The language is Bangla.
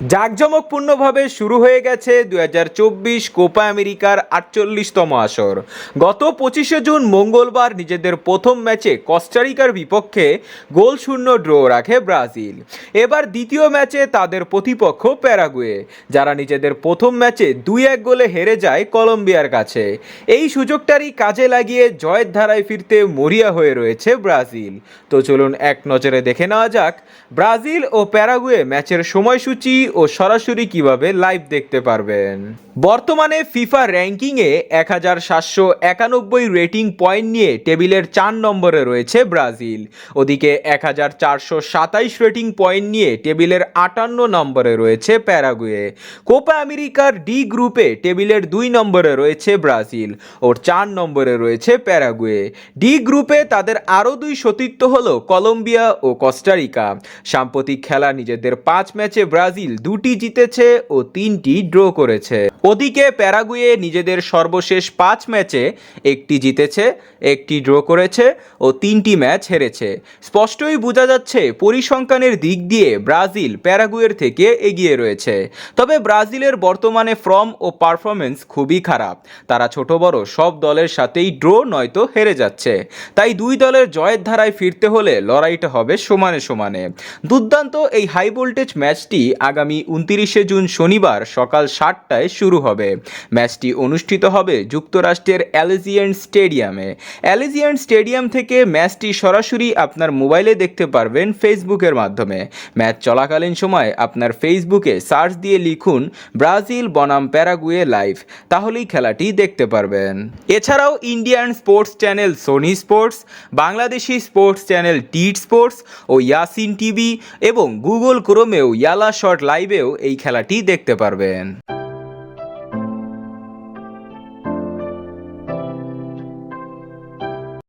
জাঁকজমকপূর্ণভাবে শুরু হয়ে গেছে দুই হাজার চব্বিশ কোপা আমেরিকার আটচল্লিশতম আসর। গত পঁচিশে জুন মঙ্গলবার নিজেদের প্রথম ম্যাচে কস্টারিকার বিপক্ষে গোল শূন্য ড্র রাখে ব্রাজিল। এবার দ্বিতীয় ম্যাচে তাদের প্রতিপক্ষ প্যারাগুয়ে, যারা নিজেদের প্রথম ম্যাচে দুই এক গোলে হেরে যায় কলম্বিয়ার কাছে। এই সুযোগটারই কাজে লাগিয়ে জয়ের ধারায় ফিরতে মরিয়া হয়ে রয়েছে ব্রাজিল। তো চলুন এক নজরে দেখে নেওয়া যাক, ব্রাজিল ও প্যারাগুয়ে ম্যাচের সময়সূচি ও সরাসরি কীভাবে লাইভ দেখতে পারবেন? বর্তমানে ফিফা র্যাঙ্কিংয়ে এক হাজার সাতশো একানব্বই রেটিং পয়েন্ট নিয়ে টেবিলের চার নম্বরে রয়েছে ব্রাজিল। ওদিকে এক হাজার চারশো সাতাইশ রেটিং পয়েন্ট নিয়ে টেবিলের আটান্ন নম্বরে রয়েছে প্যারাগুয়ে। কোপা আমেরিকার ডি গ্রুপে টেবিলের দুই নম্বরে রয়েছে ব্রাজিল। ওর চার নম্বরে রয়েছে প্যারাগুয়ে। ডি গ্রুপে তাদের আরও দুই সতীর্থ হল কলম্বিয়া ও কস্টারিকা। সাম্প্রতিক খেলা নিজেদের পাঁচ ম্যাচে ব্রাজিল দুটি জিতেছে ও তিনটি ড্র করেছে। ওদিকে প্যারাগুয়ে নিজেদের সর্বশেষ পাঁচ ম্যাচে একটি জিতেছে, একটি ড্র করেছে ও তিনটি ম্যাচ হেরেছে। স্পষ্টই বোঝা যাচ্ছে, পরিসংখ্যানের দিক দিয়ে ব্রাজিল প্যারাগুয়ের থেকে এগিয়ে রয়েছে। তবে ব্রাজিলের বর্তমানে ফর্ম ও পারফরমেন্স খুবই খারাপ। তারা ছোট বড় সব দলের সাথেই ড্র নয়তো হেরে যাচ্ছে। তাই দুই দলের জয়ের ধারায় ফিরতে হলে লড়াইটা হবে সমানে সমানে। দুর্দান্ত এই হাই ভোল্টেজ ম্যাচটি আগামী উনতিরিশে জুন শনিবার সকাল সাতটায় শুরু হবে। ম্যাচটি অনুষ্ঠিত হবে যুক্তরাষ্ট্রের অ্যালেজিয়ান স্টেডিয়ামে। অ্যালেজিয়ান স্টেডিয়াম থেকে ম্যাচটি সরাসরি আপনার মোবাইলে দেখতে পারবেন ফেসবুকের মাধ্যমে। ম্যাচ চলাকালীন সময় আপনার ফেসবুকে সার্চ দিয়ে লিখুন, ব্রাজিল বনাম প্যারাগুয়ে লাইভ তাহলেই খেলাটি দেখতে পারবেন। এছাড়াও Indian sports channel Sony sports, Bangladeshi sports channel টিট স্পোর্টস ও ইয়াসিন টিভি এবং গুগল ক্রোমেও ইয়ালা শর্ট লাইভেও এই খেলাটি দেখতে পারবেন।